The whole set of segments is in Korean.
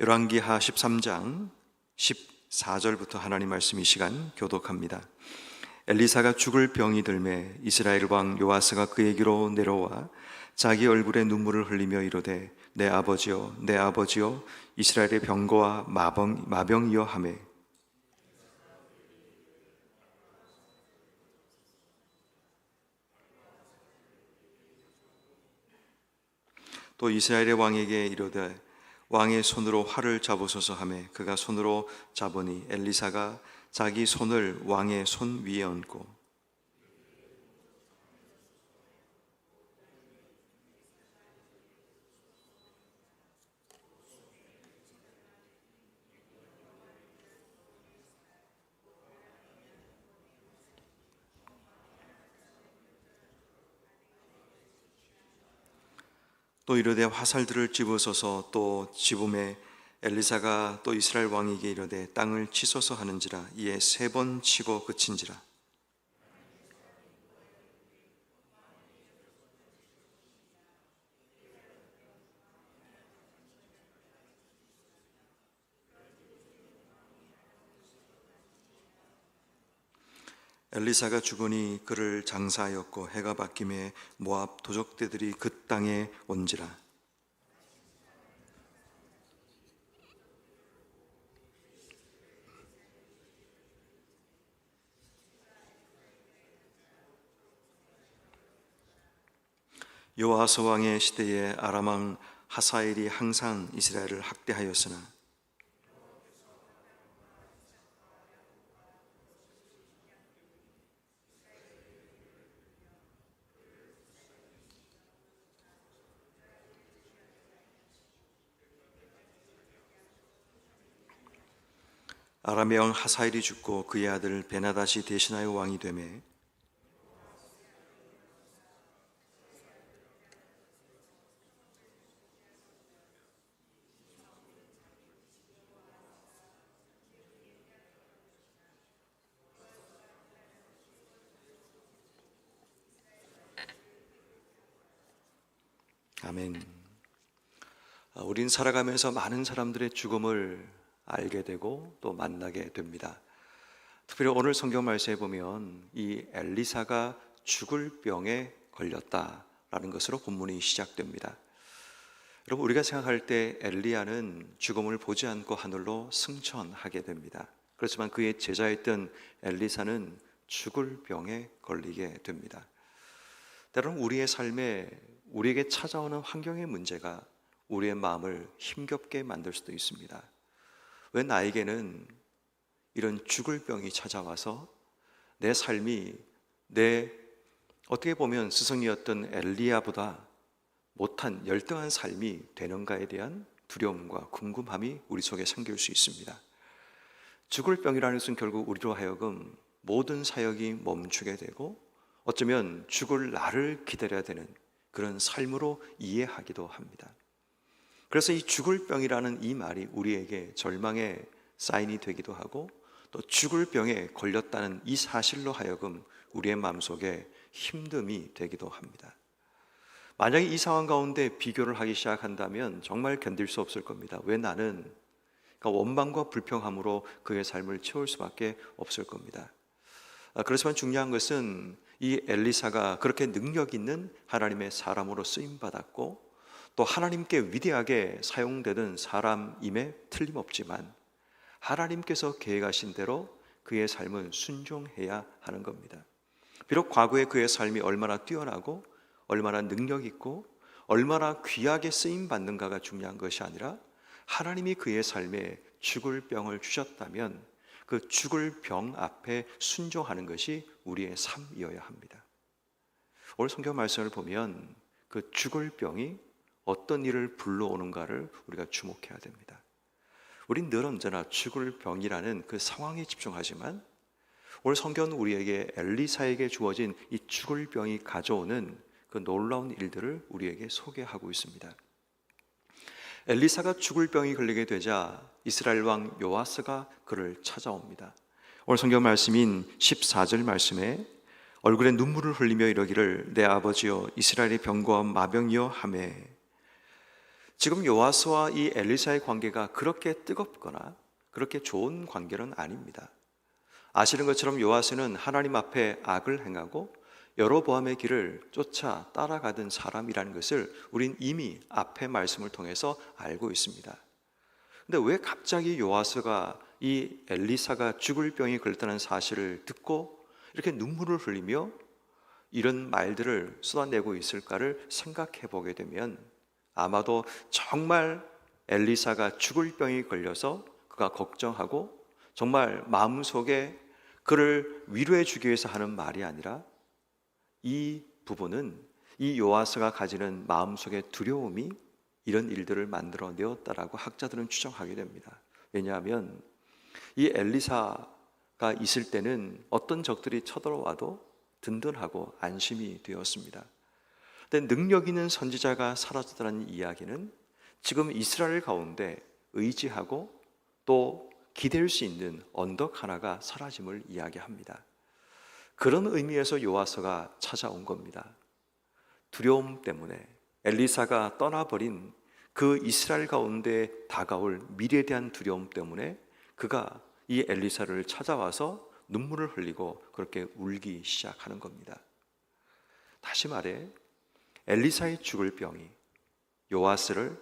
열왕기하 13장 14절부터 하나님 말씀 이 시간 교독합니다. 엘리사가 죽을 병이 들매 이스라엘 왕 요아스가 그에게로 내려와 자기 얼굴에 눈물을 흘리며 이르되 내 아버지여 내 아버지여 이스라엘의 병거와 마병 마병이여 하매 또 이스라엘의 왕에게 이르되 왕의 손으로 활을 잡으소서 하매 그가 손으로 잡으니 엘리사가 자기 손을 왕의 손 위에 얹고 또 이르되 화살들을 집으소서 또 집음에 엘리사가 또 이스라엘 왕에게 이르되 땅을 치소서 하는지라 이에 세 번 치고 그친지라 엘리사가 죽으니 그를 장사하였고 해가 바뀜에 모압 도적대들이 그 땅에 온지라. 여호와스 왕의 시대에 아람 왕 하사엘이 항상 이스라엘을 학대하였으나 아람의 왕 하사엘이 죽고 그의 아들 베나다시 대신하여 왕이 되매 아멘. 아, 우린 살아가면서 많은 사람들의 죽음을 알게 되고 또 만나게 됩니다. 특별히 오늘 성경 말씀에 보면 이 엘리사가 죽을 병에 걸렸다라는 것으로 본문이 시작됩니다. 여러분 우리가 생각할 때 엘리야는 죽음을 보지 않고 하늘로 승천하게 됩니다. 그렇지만 그의 제자였던 엘리사는 죽을 병에 걸리게 됩니다. 때로는 우리의 삶에 우리에게 찾아오는 환경의 문제가 우리의 마음을 힘겹게 만들 수도 있습니다. 왜 나에게는 이런 죽을 병이 찾아와서 내 삶이 내 어떻게 보면 스승이었던 엘리야보다 못한 열등한 삶이 되는가에 대한 두려움과 궁금함이 우리 속에 생길 수 있습니다. 죽을 병이라는 것은 결국 우리로 하여금 모든 사역이 멈추게 되고 어쩌면 죽을 날을 기다려야 되는 그런 삶으로 이해하기도 합니다. 그래서 이 죽을 병이라는 이 말이 우리에게 절망의 사인이 되기도 하고 또 죽을 병에 걸렸다는 이 사실로 하여금 우리의 마음속에 힘듦이 되기도 합니다. 만약에 이 상황 가운데 비교를 하기 시작한다면 정말 견딜 수 없을 겁니다. 왜 나는 그러니까 원망과 불평함으로 그의 삶을 채울 수밖에 없을 겁니다. 아, 그렇지만 중요한 것은 이 엘리사가 그렇게 능력 있는 하나님의 사람으로 쓰임 받았고 또 하나님께 위대하게 사용되는 사람임에 틀림없지만 하나님께서 계획하신 대로 그의 삶은 순종해야 하는 겁니다. 비록 과거에 그의 삶이 얼마나 뛰어나고 얼마나 능력 있고 얼마나 귀하게 쓰임 받는가가 중요한 것이 아니라 하나님이 그의 삶에 죽을 병을 주셨다면 그 죽을 병 앞에 순종하는 것이 우리의 삶이어야 합니다. 오늘 성경 말씀을 보면 그 죽을 병이 어떤 일을 불러오는가를 우리가 주목해야 됩니다. 우린 늘 언제나 죽을 병이라는 그 상황에 집중하지만 오늘 성경은 우리에게 엘리사에게 주어진 이 죽을 병이 가져오는 그 놀라운 일들을 우리에게 소개하고 있습니다. 엘리사가 죽을 병이 걸리게 되자 이스라엘 왕 요아스가 그를 찾아옵니다. 오늘 성경 말씀인 14절 말씀에 얼굴에 눈물을 흘리며 이러기를 내 아버지여 이스라엘의 병과 마병이여 하매 지금 요아스와 이 엘리사의 관계가 그렇게 뜨겁거나 그렇게 좋은 관계는 아닙니다. 아시는 것처럼 요아스는 하나님 앞에 악을 행하고 여로보암의 길을 쫓아 따라가던 사람이라는 것을 우린 이미 앞의 말씀을 통해서 알고 있습니다. 근데 왜 갑자기 요아스가 이 엘리사가 죽을 병이 걸렸다는 사실을 듣고 이렇게 눈물을 흘리며 이런 말들을 쏟아내고 있을까를 생각해 보게 되면 아마도 정말 엘리사가 죽을 병이 걸려서 그가 걱정하고 정말 마음속에 그를 위로해 주기 위해서 하는 말이 아니라 이 부분은 이 요아스가 가지는 마음속의 두려움이 이런 일들을 만들어 내었다라고 학자들은 추정하게 됩니다. 왜냐하면 이 엘리사가 있을 때는 어떤 적들이 쳐들어와도 든든하고 안심이 되었습니다. 근데 능력 있는 선지자가 사라졌다는 이야기는 지금 이스라엘 가운데 의지하고 또 기댈 수 있는 언덕 하나가 사라짐을 이야기합니다. 그런 의미에서 요아서가 찾아온 겁니다. 두려움 때문에 엘리사가 떠나버린 그 이스라엘 가운데 다가올 미래에 대한 두려움 때문에 그가 이 엘리사를 찾아와서 눈물을 흘리고 그렇게 울기 시작하는 겁니다. 다시 말해 엘리사의 죽을 병이 요아스를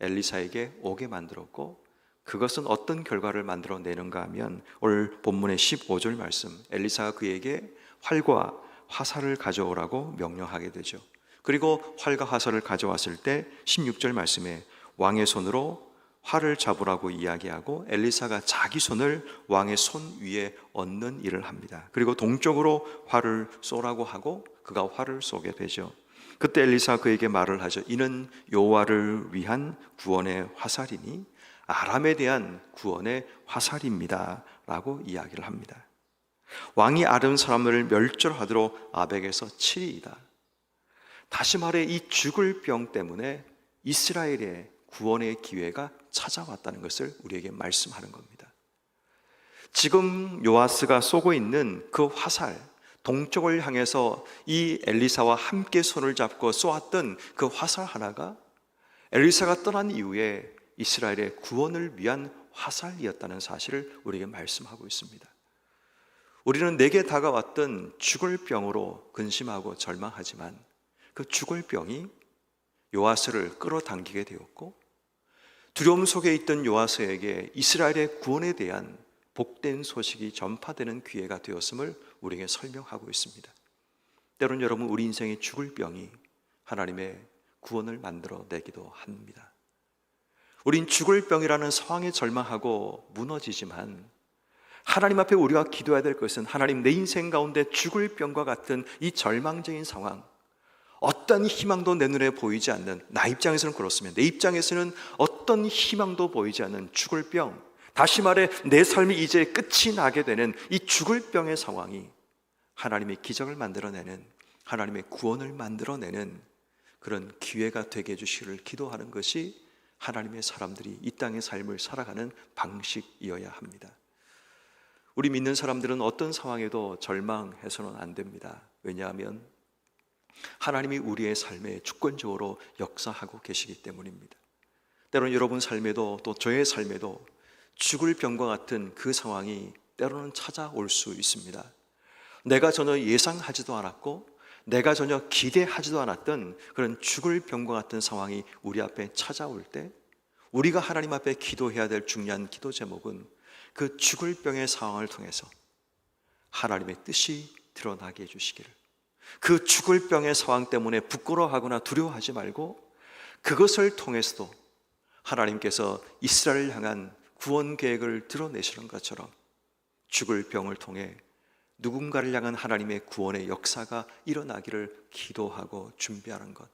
엘리사에게 오게 만들었고 그것은 어떤 결과를 만들어내는가 하면 오늘 본문의 15절 말씀 엘리사가 그에게 활과 화살을 가져오라고 명령하게 되죠. 그리고 활과 화살을 가져왔을 때 16절 말씀에 왕의 손으로 활을 잡으라고 이야기하고 엘리사가 자기 손을 왕의 손 위에 얹는 일을 합니다. 그리고 동쪽으로 활을 쏘라고 하고 그가 활을 쏘게 되죠. 그때 엘리사 그에게 말을 하죠. 이는 여호와를 위한 구원의 화살이니 아람에 대한 구원의 화살입니다라고 이야기를 합니다. 왕이 아름 사람을 멸절하도록 아벡에서 7위이다. 다시 말해 이 죽을 병 때문에 이스라엘의 구원의 기회가 찾아왔다는 것을 우리에게 말씀하는 겁니다. 지금 요아스가 쏘고 있는 그 화살, 동쪽을 향해서 이 엘리사와 함께 손을 잡고 쏘았던 그 화살 하나가 엘리사가 떠난 이후에 이스라엘의 구원을 위한 화살이었다는 사실을 우리에게 말씀하고 있습니다. 우리는 내게 다가왔던 죽을 병으로 근심하고 절망하지만 그 죽을 병이 요아스를 끌어당기게 되었고 두려움 속에 있던 요아스에게 이스라엘의 구원에 대한 복된 소식이 전파되는 기회가 되었음을 우리에게 설명하고 있습니다. 때론 여러분 우리 인생의 죽을 병이 하나님의 구원을 만들어 내기도 합니다. 우린 죽을 병이라는 상황에 절망하고 무너지지만 하나님 앞에 우리가 기도해야 될 것은 하나님 내 인생 가운데 죽을 병과 같은 이 절망적인 상황 어떤 희망도 내 눈에 보이지 않는 나 입장에서는 그렇습니다. 내 입장에서는 어떤 희망도 보이지 않는 죽을 병 다시 말해 내 삶이 이제 끝이 나게 되는 이 죽을 병의 상황이 하나님의 기적을 만들어내는 하나님의 구원을 만들어내는 그런 기회가 되게 해주시기를 기도하는 것이 하나님의 사람들이 이 땅의 삶을 살아가는 방식이어야 합니다. 우리 믿는 사람들은 어떤 상황에도 절망해서는 안 됩니다. 왜냐하면 하나님이 우리의 삶에 주권적으로 역사하고 계시기 때문입니다. 때로는 여러분 삶에도 또 저의 삶에도 죽을 병과 같은 그 상황이 때로는 찾아올 수 있습니다. 내가 전혀 예상하지도 않았고 내가 전혀 기대하지도 않았던 그런 죽을 병과 같은 상황이 우리 앞에 찾아올 때 우리가 하나님 앞에 기도해야 될 중요한 기도 제목은 그 죽을 병의 상황을 통해서 하나님의 뜻이 드러나게 해주시기를 그 죽을 병의 상황 때문에 부끄러워하거나 두려워하지 말고 그것을 통해서도 하나님께서 이스라엘을 향한 구원 계획을 드러내시는 것처럼 죽을 병을 통해 누군가를 향한 하나님의 구원의 역사가 일어나기를 기도하고 준비하는 것.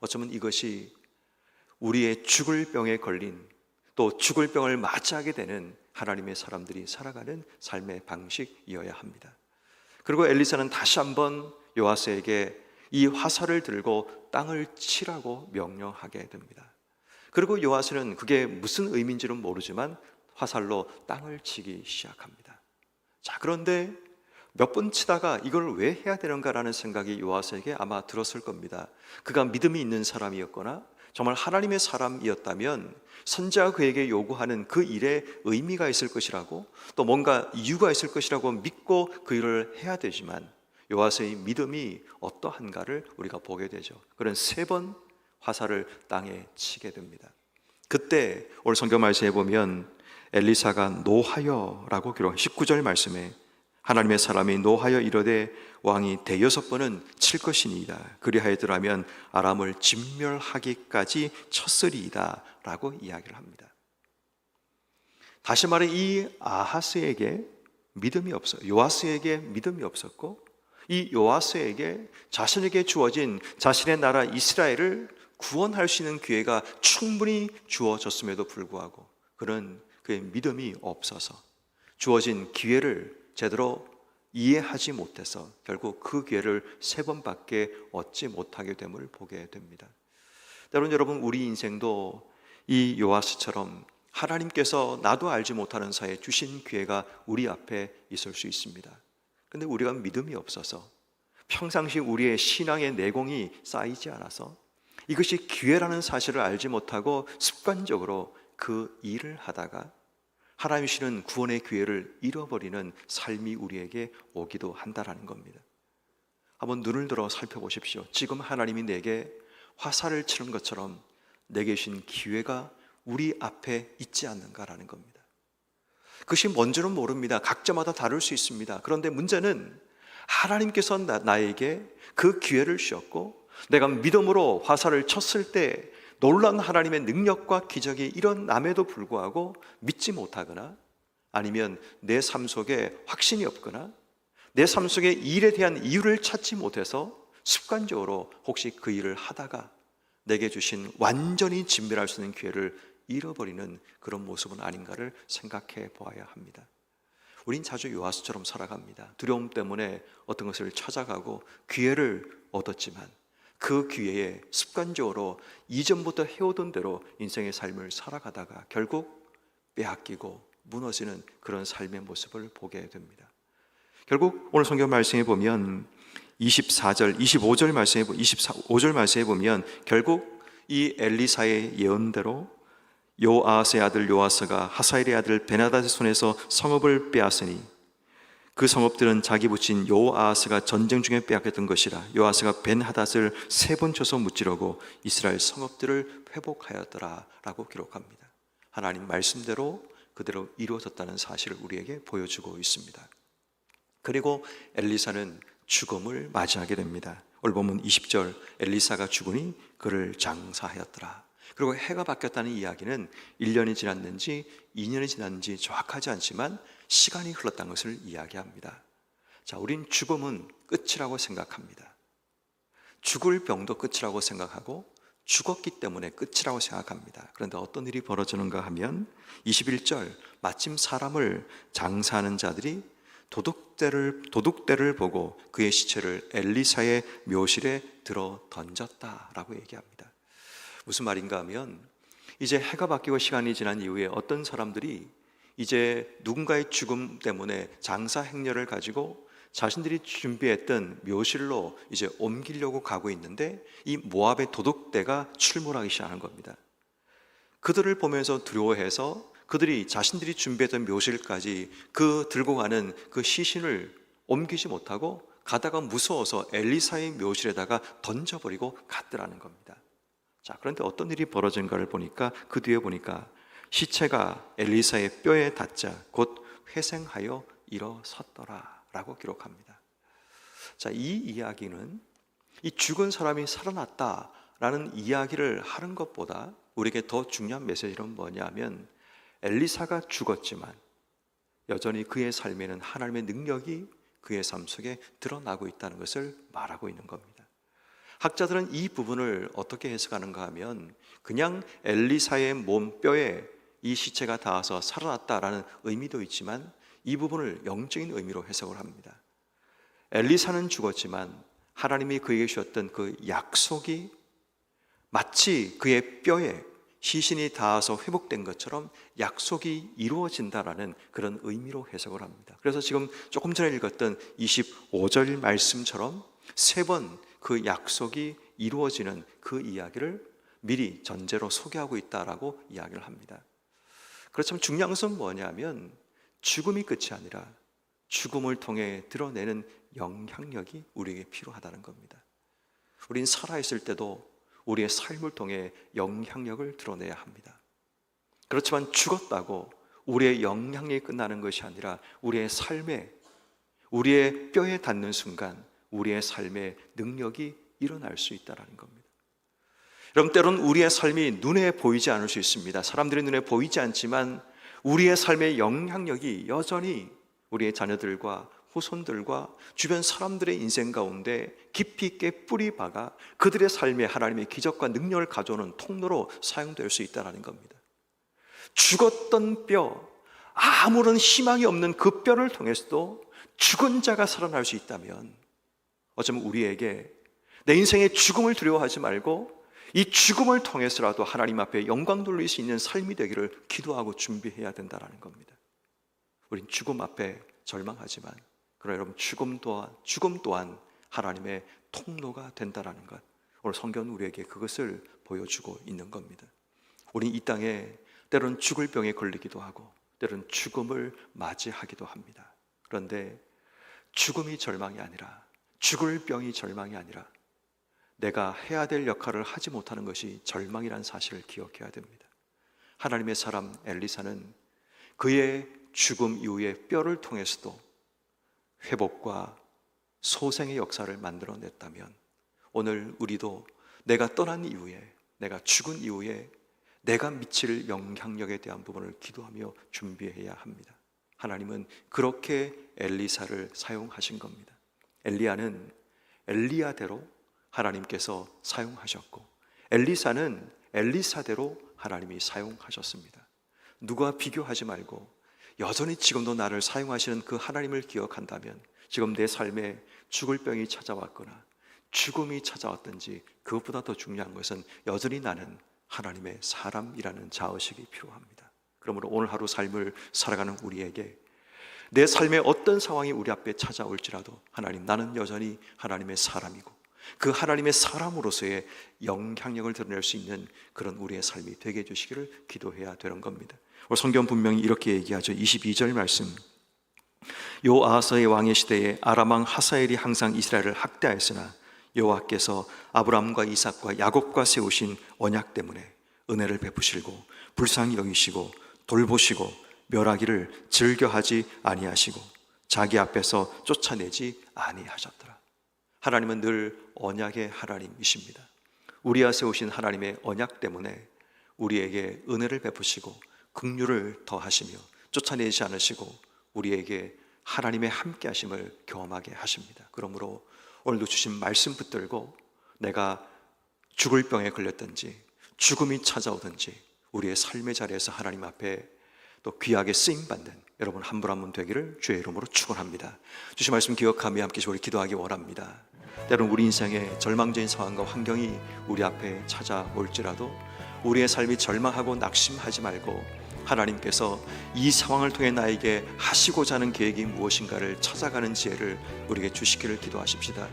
어쩌면 이것이 우리의 죽을 병에 걸린 또 죽을 병을 맞이하게 되는 하나님의 사람들이 살아가는 삶의 방식이어야 합니다. 그리고 엘리사는 다시 한번 요아스에게 이 화살을 들고 땅을 치라고 명령하게 됩니다. 그리고 요아스는 그게 무슨 의미인지는 모르지만 화살로 땅을 치기 시작합니다. 자, 그런데 몇 번 치다가 이걸 왜 해야 되는가라는 생각이 요아스에게 아마 들었을 겁니다. 그가 믿음이 있는 사람이었거나 정말 하나님의 사람이었다면 선자가 그에게 요구하는 그 일에 의미가 있을 것이라고 또 뭔가 이유가 있을 것이라고 믿고 그 일을 해야 되지만 요아스의 믿음이 어떠한가를 우리가 보게 되죠. 그런 세 번 화살을 땅에 치게 됩니다. 그때 오늘 성경 말씀에 보면 엘리사가 노하여라고 기록 19절 말씀에 하나님의 사람이 노하여 이르되 왕이 대여섯 번은 칠 것이니이다. 그리하여더라면 아람을 진멸하기까지 쳤으리이다 라고 이야기를 합니다. 다시 말해 이 아하스에게 믿음이 없어 요아스에게 믿음이 없었고 이 요아스에게 자신에게 주어진 자신의 나라 이스라엘을 구원할 수 있는 기회가 충분히 주어졌음에도 불구하고 그런 그의 믿음이 없어서 주어진 기회를 제대로 이해하지 못해서 결국 그 기회를 세 번밖에 얻지 못하게 됨을 보게 됩니다. 때론 여러분 우리 인생도 이 요아스처럼 하나님께서 나도 알지 못하는 사이에 주신 기회가 우리 앞에 있을 수 있습니다. 근데 우리가 믿음이 없어서 평상시 우리의 신앙의 내공이 쌓이지 않아서 이것이 기회라는 사실을 알지 못하고 습관적으로 그 일을 하다가 하나님 주시는 구원의 기회를 잃어버리는 삶이 우리에게 오기도 한다라는 겁니다. 한번 눈을 들어 살펴보십시오. 지금 하나님이 내게 화살을 치는 것처럼 내게 주신 기회가 우리 앞에 있지 않는가라는 겁니다. 그것이 뭔지는 모릅니다. 각자마다 다를 수 있습니다. 그런데 문제는 하나님께서 나, 에게그 기회를 주셨고 내가 믿음으로 화살을 쳤을 때 놀란 하나님의 능력과 기적이 일어남에도 불구하고 믿지 못하거나 아니면 내 삶 속에 확신이 없거나 내 삶 속에 일에 대한 이유를 찾지 못해서 습관적으로 혹시 그 일을 하다가 내게 주신 완전히 진멸할 수 있는 기회를 잃어버리는 그런 모습은 아닌가를 생각해 보아야 합니다. 우린 자주 요하스처럼 살아갑니다. 두려움 때문에 어떤 것을 찾아가고 기회를 얻었지만 그 기회에 습관적으로 이전부터 해오던 대로 인생의 삶을 살아가다가 결국 빼앗기고 무너지는 그런 삶의 모습을 보게 됩니다. 결국 오늘 성경 말씀에 보면 24절, 25절 말씀에 25절 말씀에 보면 결국 이 엘리사의 예언대로 요아스의 아들 요아스가 하사엘의 아들 베나다의 손에서 성읍을 빼앗으니 그 성읍들은 자기 붙인 요아스가 전쟁 중에 빼앗겼던 것이라 요아스가 벤하닷을 세 번 쳐서 무찌르고 이스라엘 성읍들을 회복하였더라라고 기록합니다. 하나님 말씀대로 그대로 이루어졌다는 사실을 우리에게 보여주고 있습니다. 그리고 엘리사는 죽음을 맞이하게 됩니다. 오늘 보면 20절 엘리사가 죽으니 그를 장사하였더라. 그리고 해가 바뀌었다는 이야기는 1년이 지났는지 2년이 지났는지 정확하지 않지만 시간이 흘렀다는 것을 이야기합니다. 자, 우린 죽음은 끝이라고 생각합니다. 죽을 병도 끝이라고 생각하고 죽었기 때문에 끝이라고 생각합니다. 그런데 어떤 일이 벌어지는가 하면 21절 마침 사람을 장사하는 자들이 도둑대를 도둑대를 보고 그의 시체를 엘리사의 묘실에 들어 던졌다라고 얘기합니다. 무슨 말인가 하면 이제 해가 바뀌고 시간이 지난 이후에 어떤 사람들이 이제 누군가의 죽음 때문에 장사 행렬을 가지고 자신들이 준비했던 묘실로 이제 옮기려고 가고 있는데 이 모압의 도둑대가 출몰하기 시작하는 겁니다. 그들을 보면서 두려워해서 그들이 자신들이 준비했던 묘실까지 그 들고 가는 그 시신을 옮기지 못하고 가다가 무서워서 엘리사의 묘실에다가 던져버리고 갔더라는 겁니다. 자, 그런데 어떤 일이 벌어진가를 보니까 그 뒤에 보니까 시체가 엘리사의 뼈에 닿자 곧 회생하여 일어섰더라라고 기록합니다. 자, 이 이야기는 이 죽은 사람이 살아났다라는 이야기를 하는 것보다 우리에게 더 중요한 메시지는 뭐냐면 엘리사가 죽었지만 여전히 그의 삶에는 하나님의 능력이 그의 삶 속에 드러나고 있다는 것을 말하고 있는 겁니다. 학자들은 이 부분을 어떻게 해석하는가 하면 그냥 엘리사의 몸 뼈에 이 시체가 닿아서 살아났다라는 의미도 있지만 이 부분을 영적인 의미로 해석을 합니다. 엘리사는 죽었지만 하나님이 그에게 주셨던 그 약속이 마치 그의 뼈에 시신이 닿아서 회복된 것처럼 약속이 이루어진다라는 그런 의미로 해석을 합니다. 그래서 지금 조금 전에 읽었던 25절 말씀처럼 세 번 그 약속이 이루어지는 그 이야기를 미리 전제로 소개하고 있다라고 이야기를 합니다. 그렇지만 중요한 것은 뭐냐면 죽음이 끝이 아니라 죽음을 통해 드러내는 영향력이 우리에게 필요하다는 겁니다. 우린 살아있을 때도 우리의 삶을 통해 영향력을 드러내야 합니다. 그렇지만 죽었다고 우리의 영향력이 끝나는 것이 아니라 우리의 삶에 우리의 뼈에 닿는 순간 우리의 삶의 능력이 일어날 수 있다는 겁니다. 여러분 때로는 우리의 삶이 눈에 보이지 않을 수 있습니다. 사람들의 눈에 보이지 않지만 우리의 삶의 영향력이 여전히 우리의 자녀들과 후손들과 주변 사람들의 인생 가운데 깊이 있게 뿌리 박아 그들의 삶에 하나님의 기적과 능력을 가져오는 통로로 사용될 수 있다는 겁니다. 죽었던 뼈, 아무런 희망이 없는 그 뼈를 통해서도 죽은 자가 살아날 수 있다면 어쩌면 우리에게 내 인생의 죽음을 두려워하지 말고 이 죽음을 통해서라도 하나님 앞에 영광 돌릴 수 있는 삶이 되기를 기도하고 준비해야 된다는 겁니다. 우린 죽음 앞에 절망하지만 그러나 여러분 죽음 또한 죽음 또한 하나님의 통로가 된다라는 것. 오늘 성경은 우리에게 그것을 보여주고 있는 겁니다. 우리 이 땅에 때로는 죽을 병에 걸리기도 하고 때로는 죽음을 맞이하기도 합니다. 그런데 죽음이 절망이 아니라 죽을 병이 절망이 아니라 내가 해야 될 역할을 하지 못하는 것이 절망이라는 사실을 기억해야 됩니다. 하나님의 사람 엘리사는 그의 죽음 이후에 뼈를 통해서도 회복과 소생의 역사를 만들어냈다면 오늘 우리도 내가 떠난 이후에 내가 죽은 이후에 내가 미칠 영향력에 대한 부분을 기도하며 준비해야 합니다. 하나님은 그렇게 엘리사를 사용하신 겁니다. 엘리야는 엘리야대로 하나님께서 사용하셨고 엘리사는 엘리사대로 하나님이 사용하셨습니다. 누가 비교하지 말고 여전히 지금도 나를 사용하시는 그 하나님을 기억한다면 지금 내 삶에 죽을 병이 찾아왔거나 죽음이 찾아왔든지 그것보다 더 중요한 것은 여전히 나는 하나님의 사람이라는 자의식이 필요합니다. 그러므로 오늘 하루 삶을 살아가는 우리에게 내 삶의 어떤 상황이 우리 앞에 찾아올지라도 하나님 나는 여전히 하나님의 사람이고 그 하나님의 사람으로서의 영향력을 드러낼 수 있는 그런 우리의 삶이 되게 해주시기를 기도해야 되는 겁니다. 성경 분명히 이렇게 얘기하죠. 22절 말씀. 요 아하스의 왕의 시대에 아람 왕 하사엘이 항상 이스라엘을 학대하였으나 여호와께서 아브라함과 이삭과 야곱과 세우신 언약 때문에 은혜를 베푸시고 불쌍히 여기시고 돌보시고 멸하기를 즐겨하지 아니하시고 자기 앞에서 쫓아내지 아니하셨더라. 하나님은 늘 언약의 하나님이십니다. 우리와 세우신 하나님의 언약 때문에 우리에게 은혜를 베푸시고 긍휼을 더하시며 쫓아내지 않으시고 우리에게 하나님의 함께 하심을 경험하게 하십니다. 그러므로 오늘도 주신 말씀 붙들고 내가 죽을 병에 걸렸든지 죽음이 찾아오든지 우리의 삶의 자리에서 하나님 앞에 또 귀하게 쓰임 받는 여러분 한 분 한 분 되기를 주의 이름으로 축원합니다. 주신 말씀 기억하며 함께 우리 기도하기 원합니다. 때로는 우리 인생의 절망적인 상황과 환경이 우리 앞에 찾아올지라도 우리의 삶이 절망하고 낙심하지 말고 하나님께서 이 상황을 통해 나에게 하시고자 하는 계획이 무엇인가를 찾아가는 지혜를 우리에게 주시기를 기도하십시다.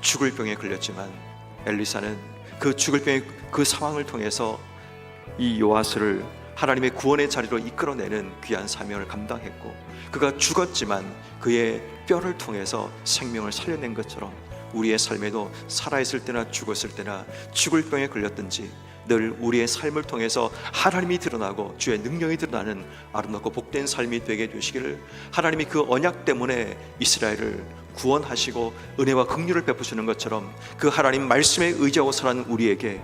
죽을 병에 걸렸지만 엘리사는 그 죽을 병의 그 상황을 통해서 이 요아스를 하나님의 구원의 자리로 이끌어내는 귀한 사명을 감당했고 그가 죽었지만 그의 뼈를 통해서 생명을 살려낸 것처럼 우리의 삶에도 살아있을 때나 죽었을 때나 죽을 병에 걸렸든지 늘 우리의 삶을 통해서 하나님이 드러나고 주의 능력이 드러나는 아름답고 복된 삶이 되게 해주시기를 하나님이 그 언약 때문에 이스라엘을 구원하시고 은혜와 긍휼을 베푸시는 것처럼 그 하나님 말씀에 의지하고 살아는 우리에게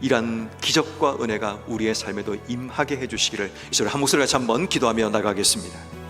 이란 기적과 은혜가 우리의 삶에도 임하게 해주시기를 이소리 한 목소리 같이 한번 기도하며 나가겠습니다.